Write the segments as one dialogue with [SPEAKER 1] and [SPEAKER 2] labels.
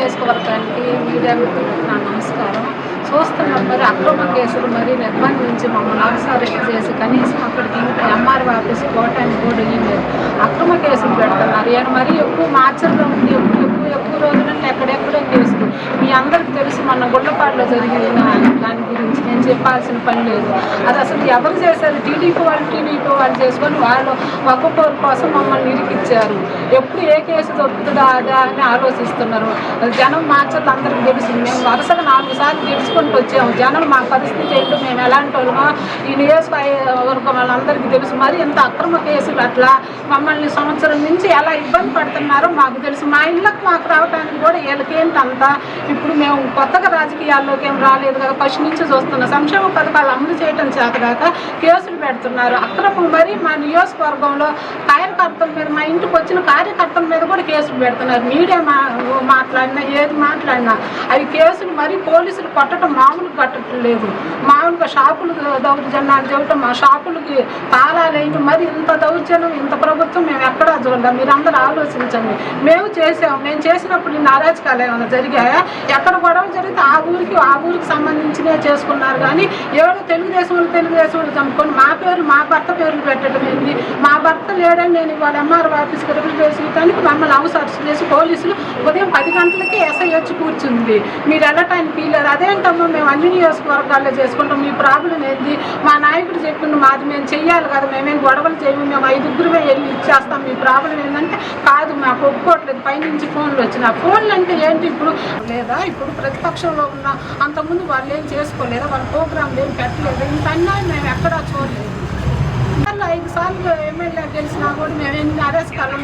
[SPEAKER 1] చేసుకోవడానికి మీడియా మిత్రులకు నా నమస్కారం. చూస్తున్నాం మరి అక్రమ కేసులు మరి నిర్బంధించి మమ్మల్ని అరెస్ట్ చేసి కనీసం అక్కడికి ఇంకా ఎంఆర్ఓ ఆఫీస్ పోవటానికి కూడా లేదు. అక్రమ కేసులు పెడుతున్నారు. ఈయన మరి ఎక్కువ మార్చల్లో ఉంది. ఎక్కువ ఎక్కువ ఎక్కువ రోజులు నుండి ఎక్కడెక్కడో కేసులు. మీ అందరికి తెలుసు మన గుళ్ళపాడులో జరిగిన దాని గురించి. చెప్పాల్సిన పని లేదు. అది అసలు ఎవరు చేశారు? టీడీపీ వాళ్ళు టీడీపీ వాళ్ళు చేసుకొని వాళ్ళు ఒక్కొక్కరి కోసం మమ్మల్ని ఇరికిచ్చారు. ఎప్పుడు ఏ కేసు దొరుకుతుందా అదా అని ఆలోచిస్తున్నారు. జనం మార్చదు అందరికి తెలుసు. మేము వరుసగా నాలుగు సార్లు గెలుచుకుంటూ వచ్చాము. జనం మా పరిస్థితి ఏంటో మేము ఎలాంటి వాళ్ళమో ఈ నియోజకవర్గం వాళ్ళందరికీ తెలుసు. మరి ఇంత అక్రమ కేసులు అట్లా మమ్మల్ని సంవత్సరం నుంచి ఎలా ఇబ్బంది పడుతున్నారో మాకు తెలుసు. మా ఇళ్ళకు మాకు రావడానికి కూడా వీళ్ళకేంటంతా? ఇప్పుడు మేము కొత్తగా రాజకీయాల్లోకి ఏం రాలేదు కదా. ఫస్ట్ నుంచి చూస్తున్నాం. సంక్షేమ పథకాలు అమలు చేయడం చేతగాక కేసులు పెడుతున్నారు. అక్రమం మరి మా నియోజకవర్గంలో కార్యకర్తల మీద మా ఇంటికి వచ్చిన కార్యకర్తల మీద కూడా కేసులు పెడుతున్నారు. మీడియా మా మాట్లాడినా ఏది మాట్లాడినా అవి కేసులు మరి పోలీసులు కొట్టడం మామూలుగా కట్టడం లేదు. మామూలుగా షాపులు దౌర్జన్యాలు చేయటం మా షాపులకి తాళాలు వేయటం మరి ఇంత దౌర్జన్యం ఇంత ప్రభుత్వం మేము ఎక్కడా చూడలేం. మీరు అందరూ ఆలోచించండి. మేము చేసాము మేము చేసినప్పుడు ఇన్ని అరాచకాలు ఏమైనా జరిగాయా? ఎక్కడ గొడవలు జరిగితే ఆ ఊరికి ఆ ఊరికి సంబంధించినవి చేసుకున్నారు. కానీ ఎవరు తెలుగుదేశం వాళ్ళు తెలుగుదేశం వాళ్ళు చంపుకొని మా పేరు మా భర్త పేర్లు పెట్టడం ఏంది మా భర్త లేడని నేను వాళ్ళ ఎంఆర్ఓ ఆఫీస్కి రిప్రజెంట్ చేయడానికి మమ్మల్ని హౌస్ అరెస్ట్ చేసి పోలీసులు ఉదయం పది గంటలకి ఎస్ఐ వచ్చి కూర్చుంది. మీరు వెళ్ళటానికి వీలేదు అదేంటమ్మా మేము అన్ని నియోజకవర్గాల్లో చేసుకుంటాం. మీ ప్రాబ్లం ఏంది? మా నాయకుడు చెప్పిండు మాది మేము చెయ్యాలి కదా మేమేం గొడవలు చేయము మేము ఐదుగురుమే వెళ్ళి ఇచ్చేస్తాం. మీ ప్రాబ్లం ఏంటంటే కాదు మాకు ఒప్పుకోవట్లేదు. పైనుంచి ఫోన్లు వచ్చిన. ఫోన్లు అంటే ఏంటి ఇప్పుడు? లేదా ఇప్పుడు ప్రతిపక్షంలో ఉన్న అంతకుముందు వాళ్ళు ఏం చేసుకోలేదా? వాళ్ళ ప్రోగ్రాంలు ఏం పెట్టలేదు? ఇంత అన్యాయం మేము ఎక్కడా చూడలేదు. ఐదు సార్లు ఎమ్మెల్యే గెలిచినా కూడా మేము ఎన్ని అరాచకాలు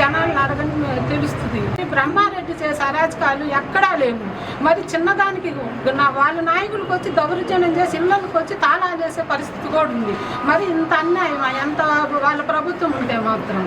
[SPEAKER 1] జనాలను అడగని తెలుస్తుంది. బ్రహ్మారెడ్డి చేసే అరాచకాలు ఎక్కడా లేవు. మరి చిన్నదానికి నా వాళ్ళ నాయకులకు వచ్చి దౌర్జన్యం చేసి ఇళ్ళకి వచ్చి తాళాలు వేసే పరిస్థితి కూడా ఉంది. మరి ఇంత అన్యాయం ఎంత వాళ్ళ ప్రభుత్వం ఉంటే మాత్రం?